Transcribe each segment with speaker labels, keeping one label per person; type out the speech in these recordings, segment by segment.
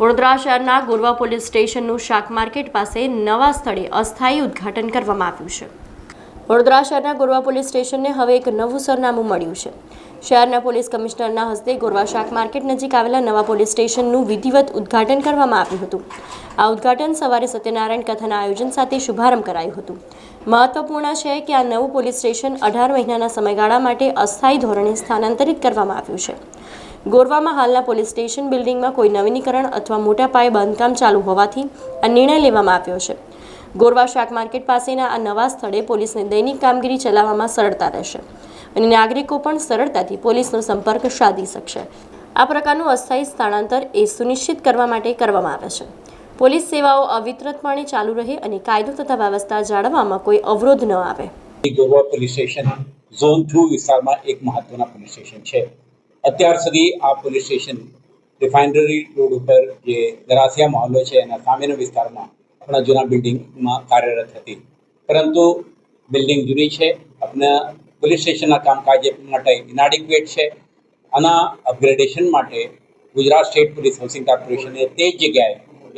Speaker 1: વડોદરા શહેરના ગોરવા પોલીસ સ્ટેશનનું શાક માર્કેટ પાસે નવા સ્થળે અસ્થાયી ઉદ્ઘાટન કરવામાં આવ્યું છે. વડોદરા શહેરના ગોરવા પોલીસ સ્ટેશનને હવે એક નવું સરનામું મળ્યું છે. શહેરના પોલીસ કમિશનરના હસ્તે ગોરવા શાક માર્કેટ નજીક આવેલા નવા પોલીસ સ્ટેશનનું વિધિવત ઉદ્ઘાટન કરવામાં આવ્યું હતું. આ ઉદ્ઘાટન સવારે સત્યનારાયણ કથાના આયોજન સાથે શુભારંભ કરાયું હતું. મહત્વપૂર્ણ છે કે આ નવું પોલીસ સ્ટેશન અઢાર મહિનાના સમયગાળા માટે અસ્થાયી ધોરણે સ્થાનાંતરિત કરવામાં આવ્યું છે. ગોરવામાં હાલના પોલીસ સ્ટેશન બિલ્ડિંગમાં કોઈ નવીનીકરણ અથવા મોટા પાયે બાંધકામ ચાલુ હોવાથી આ નિર્ણય લેવામાં આવ્યો છે. ગોરવા શાક માર્કેટ પાસેના આ નવા સ્થળે પોલીસને દૈનિક કામગીરી ચલાવવામાં સરળતા રહેશે અને નાગરિકો પણ સરળતાથી પોલીસનો સંપર્ક સાધી શકશે. આ પ્રકારનું અસ્થાયી સ્થળાંતર એ સુનિશ્ચિત કરવા માટે કરવામાં આવે છે. પોલીસ સેવાઓ અવિતરતપણે ચાલુ રહે અને કાયદો તથા વ્યવસ્થા જાળવવામાં કોઈ અવરોધ ન આવે.
Speaker 2: Gorwa police station zone two વિસ્તારમાં એક મહત્વના પોલીસ સ્ટેશન છે. અત્યાર સુધી આ પોલીસ સ્ટેશન રિફાઇનરી રોડ ઉપર જે ગરાસિયા મહોલ્લો છે એના સામેના વિસ્તારમાં આપણા જૂના બિલ્ડિંગમાં કાર્યરત હતી. પરંતુ બિલ્ડિંગ જૂની છે. આપણા પોલીસ સ્ટેશનના કામકાજ માટે ઇનાડિક્વેટ છે. આના અપગ્રેડેશન માટે ગુજરાત સ્ટેટ પોલીસ હાઉસિંગ કોર્પોરેશને તે જ જગ્યાએ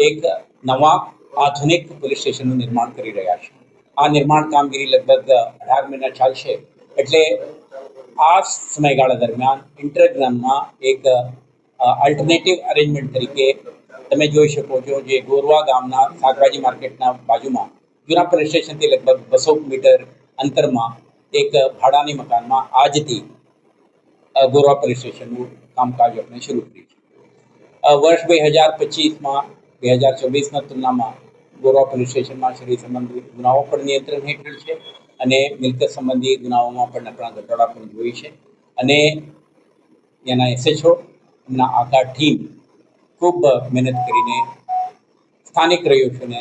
Speaker 2: એક નવા આધુનિક પોલીસ સ્ટેશનનું નિર્માણ કરી રહ્યા છે. આ નિર્માણ કામગીરી લગભગ અઢાર મહિના ચાલશે. એટલે આ સમયગાળા દરમિયાન ઇન્ટરગ્રામમાં એક અલ્ટરનેટિવ અરેન્જમેન્ટ તરીકે તમે જોઈ શકો છો જે ગોરવા ગામના શાકભાજી માર્કેટના બાજુમાં જૂના પોલીસ સ્ટેશનથી લગભગ બસો મીટર અંતરમાં એક ભાડાની મકાનમાં આજથી ગોરવા પોલીસ સ્ટેશનનું કામકાજ આપણે શરૂ કર્યું છે. વર્ષ બે હજાર પચીસમાં, બે હજાર ચોવીસના તુલનામાં ગોરવા પોલીસ સ્ટેશનમાં શરીર સંબંધિત ગુનાઓ પણ નિયંત્રણ હેઠળ છે. અને મિલકત સંબંધી ગુનાઓમાં પણ આપણા ઘટાડા પણ જોઈ છે. અને એના એસએચઓ એમના આખા ટીમ ખૂબ મહેનત કરીને સ્થાનિક રહીશોને,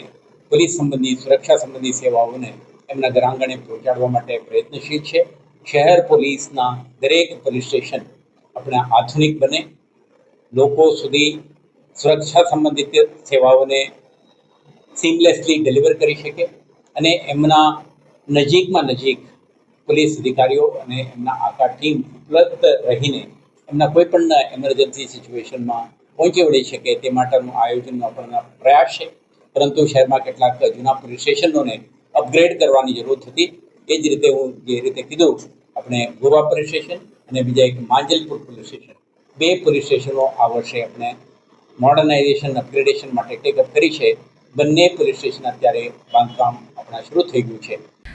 Speaker 2: પોલીસ સંબંધી, સુરક્ષા સંબંધી સેવાઓને એમના ઘરાંગણે પહોંચાડવા માટે પ્રયત્નશીલ છે. શહેર પોલીસના દરેક પોલીસ સ્ટેશન આપણા આધુનિક બને. લોકો સુધી સુરક્ષા સંબંધિત સેવાઓને સિમલેસલી ડિલિવર કરી શકે અને એમના નજીકમાં નજીક પોલીસ અધિકારીઓ અને એમના આખા ટીમ ઉપલબ્ધ રહીને એમના કોઈ પણ એમરજન્સી સિચ્યુએશનમાં પહોંચી વળી શકે તે માટેનું આયોજનનો આપણને પ્રયાસ છે. પરંતુ શહેરમાં કેટલાક જૂના પોલીસ સ્ટેશનોને અપગ્રેડ કરવાની જરૂર હતી એ જ રીતે હું જે રીતે કીધું, આપણે ગોવા પોલીસ સ્ટેશન અને બીજા એક માંજલપુર પોલીસ સ્ટેશન. બે પોલીસ સ્ટેશનો આ વર્ષે આપણે મોડર્નાઇઝેશન અપગ્રેડેશન માટે ટેકઅપ કરી છે. બંને પોલીસ સ્ટેશન અત્યારે બાંધકામ આપણા શરૂ થઈ ગયું છે.